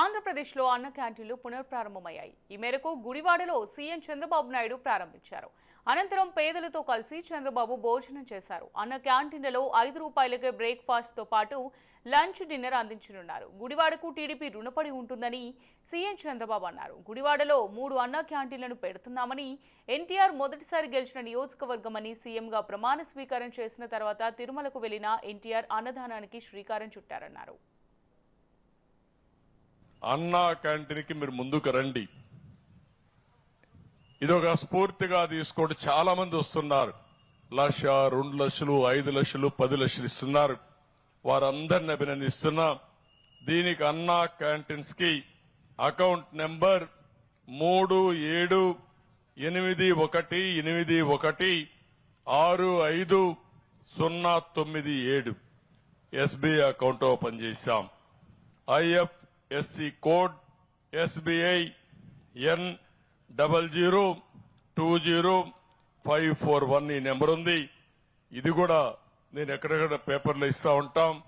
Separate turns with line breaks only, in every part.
ఆంధ్రప్రదేశ్లో అన్న క్యాంటీన్లు పునఃప్రారంభమయ్యాయి. ఈ మేరకు గుడివాడలో సీఎం చంద్రబాబు నాయుడు ప్రారంభించారు. అనంతరం పేదలతో కలిసి చంద్రబాబు భోజనం చేశారు. అన్న క్యాంటీన్లలో ఐదు రూపాయలకే బ్రేక్ఫాస్ట్తో పాటు లంచ్ డిన్నర్ అందించనున్నారు. గుడివాడకు టీడీపీ రుణపడి ఉంటుందని సీఎం చంద్రబాబు అన్నారు. గుడివాడలో మూడు అన్న క్యాంటీన్లను పెడుతున్నామని ఎన్టీఆర్ మొదటిసారి గెలిచిన నియోజకవర్గమని సీఎంగా ప్రమాణ స్వీకారం చేసిన తర్వాత తిరుమలకు వెళ్ళిన ఎన్టీఆర్ అన్నదానానికి శ్రీకారం చుట్టారన్నారు.
అన్నా క్యాంటీన్కి మీరు ముందుకు రండి. ఇది ఒక స్ఫూర్తిగా తీసుకోండి. చాలా మంది వస్తున్నారు. లక్ష రెండు లక్షలు ఐదు లక్షలు పది లక్షలు ఇస్తున్నారు. వారందరిని అభినందిస్తున్నా. దీనికి అన్నా క్యాంటీన్స్కి అకౌంట్ నెంబర్ మూడు ఏడు ఎనిమిది ఒకటి ఎనిమిది ఒకటి ఆరు ఐదు సున్నా తొమ్మిది ఏడు. ఎస్బీఐ అకౌంట్ ఓపెన్ చేశాం. SC code SBI N double zero two zero five four one ఈ నెంబర్ ఉంది. ఇది కూడా నేను ఎక్కడెక్కడ పేపర్లో ఇస్తూ ఉంటాం.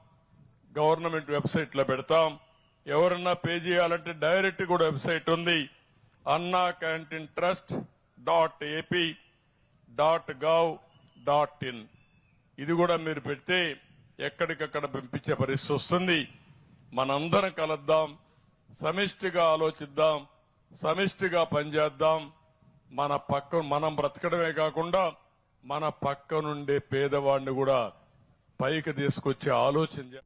గవర్నమెంట్ వెబ్సైట్లో పెడతాం. ఎవరన్నా పే చేయాలంటే డైరెక్ట్ కూడా వెబ్సైట్ ఉంది. Anna canteen trust dot AP dot gov dot in. ఇది కూడా మీరు పెడితే ఎక్కడికక్కడ పంపించే పరిస్థితి వస్తుంది. మనందరం కలుద్దాం సమిష్టిగా ఆలోచిద్దాం సమిష్టిగా పనిచేద్దాం. మన పక్క మనం బ్రతకడమే కాకుండా మన పక్క నుండే పేదవాడిని కూడా పైకి తీసుకొచ్చే ఆలోచన